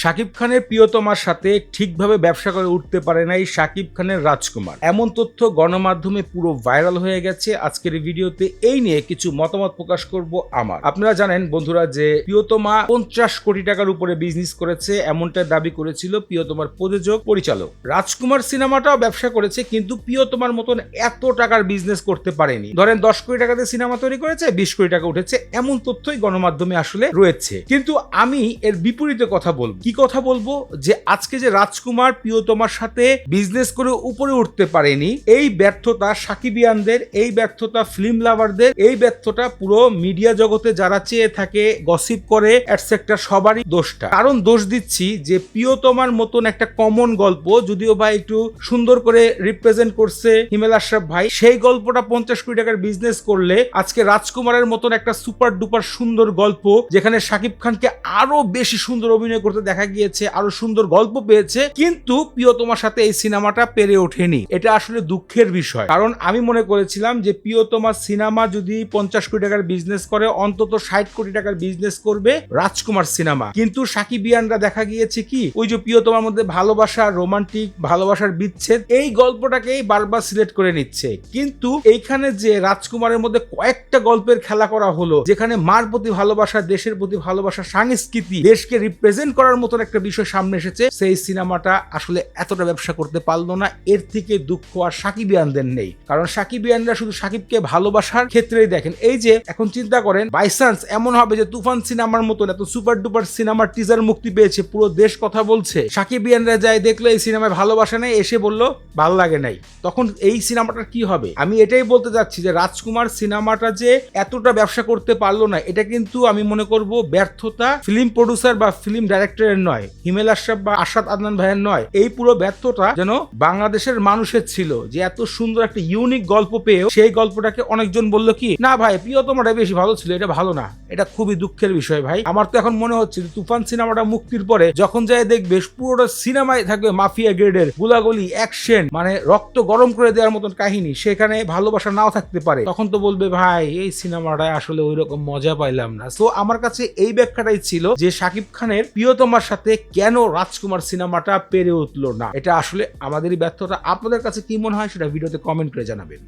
শাকিব খানের প্রিয়তমার সাথে ঠিকভাবে ব্যবসা করে উঠতে পারে নাই শাকিব খানের রাজকুমার। এমন তথ্য গণমাধ্যমে পুরো ভাইরাল হয়ে গেছে। আজকের ভিডিওতে এই নিয়ে কিছু মতামত প্রকাশ করব আমার। আপনারা জানেন বন্ধুরা যে প্রিয়তমা পঞ্চাশ কোটি টাকার উপরে বিজনেস করেছে এমনটা দাবি করেছিল প্রিয়তমার প্রযোজক, পরিচালক। রাজকুমার সিনেমাটাও ব্যবসা করেছে, কিন্তু প্রিয়তমার মতন এত টাকার বিজনেস করতে পারেনি। ধরেন দশ কোটি টাকাতে সিনেমা তৈরি করেছে, বিশ কোটি টাকা উঠেছে, এমন তথ্যই গণমাধ্যমে আসলে রয়েছে। কিন্তু আমি এর বিপরীতে কথা বলব। কি কথা বলব? যে আজকে যে রাজকুমার প্রিয়তমার সাথে বিজনেস করে উপরে উঠতে পারেনি, এই ব্যর্থতা সাকিবিয়ানদের, এই ব্যর্থতা ফিল্ম লাভারদের এই ব্যর্থতা পুরো মিডিয়া জগতে যারা চেয়ে থাকে গসিপ করে অ্যাটসেক্টর সবারই দোষটা। কারণ দোষ দিচ্ছি যে প্রিয়তমার মতন একটা কমন গল্প, যদিও বা একটু সুন্দর করে রিপ্রেজেন্ট করছে হিমেল আশরাফ ভাই, সেই গল্পটা পঞ্চাশ কোটি টাকার বিজনেস করলে আজকে রাজকুমারের মতন একটা সুপার ডুপার সুন্দর গল্প, যেখানে শাকিব খানকে আরও বেশি সুন্দর অভিনয় করতে দেখা গিয়েছে, আরও সুন্দর গল্প পেয়েছে, কিন্তু প্রিয়তমার সাথে এই সিনেমাটা পেরে ওঠেনি। এটা আসলে দুঃখের বিষয়। কারণ আমি মনে করেছিলাম যে প্রিয়তমা সিনেমা যদি পঞ্চাশ কোটি টাকার বিজনেস করে, অন্তত ষাট কোটি টাকার বিজনেস করবে রাজকুমার সিনেমা। কিন্তু সাকিবিয়ানরা দেখা গিয়েছে কি, ওই যে প্রিয়তমার মধ্যে ভালোবাসা রোমান্টিক ভালোবাসার বিচ্ছেদ, এই গল্পটাকেই বারবার সিলেক্ট করে নিচ্ছে। কিন্তু এইখানে যে রাজকুমারের মধ্যে কয়েকটা গল্পের খেলা করা হলো, যেখানে মার প্রতি ভালোবাসা, দেশের প্রতি ভালোবাসা, সংস্কৃতি, দেশকে রিপ্রেজেন্ট করার মতন একটা বিষয় সামনে এসেছে। সেই সিনেমাটা আসলে এতটা ব্যবসা করতে পারল না, এর থেকে দুঃখ আর সাকিব সাকিবিয়ানদের নেই। কারণ সাকিব সাকিবিয়ানরা শুধু সাকিবকে ভালোবাসার ক্ষেত্রেই দেখেন। এই যে, এখন চিন্তা করেন বাইচান্স এমন হবে যে তুফান সিনেমার মতন এত সুপার ডুপার সিনেমার টিজার মুক্তি পেয়েছে, পুরো দেশ কথা বলছে। সাকিবিয়ানরা যায় দেখল, এই সিনেমায় ভালোবাসা নেই, এসে বলল, ভালো লাগে নাই। তখন এই সিনেমাটার কি হবে? আমি এটাই বলতে যাচ্ছি যে, রাজকুমার সিনেমাটা যে এতটা ব্যবসা করতে পারল না, এটা কিন্তু আমি মনে করব ব্যর্থতা ফিল্ম প্রডিউসার বা ফিল্ম ডাইরেক্টরের নয়, হিমেল আশরাফ বা আশাদ আদনান ভাইয়ের নয়, এই পুরো ব্যর্থতা যেন বাংলাদেশের মানুষের ছিল, যে এত সুন্দর একটা ইউনিক গল্প পেয়েও সেই গল্পটাকে অনেকজন বলল কি, না ভাই প্রিয়তমাটা বেশি ভালো ছিল, এটা ভালো না, এটা খুবই দুঃখের বিষয় ভাই। আমার তো এখন মনে হচ্ছে তুফান সিনেমাটা মুক্তির পরে যখন যায় দেখবে, পুরোটা সিনেমায় থাকবে মাফিয়া গ্রেডের গুলাগুলি অ্যাকশন মানে রক্ত গরম করে দেওয়ার মতন কাহিনী, সেখানে ভালোবাসা নাও থাকতে পারে। তখন তো বলবে, ভাই, এই সিনেমাটায় আসলে ওই রকম মজা পাইলাম না। তো আমার কাছে এই ব্যাখ্যাটাই ছিল যে শাকিব খানের প্রিয়তমার সাথে কেন রাজকুমার সিনেমাটা পেরে উঠল না? এটা আসলে আমাদেরই ব্যর্থতা। আপনাদের কাছে কি মনে হয় সেটা ভিডিওতে কমেন্ট করে জানাবেন।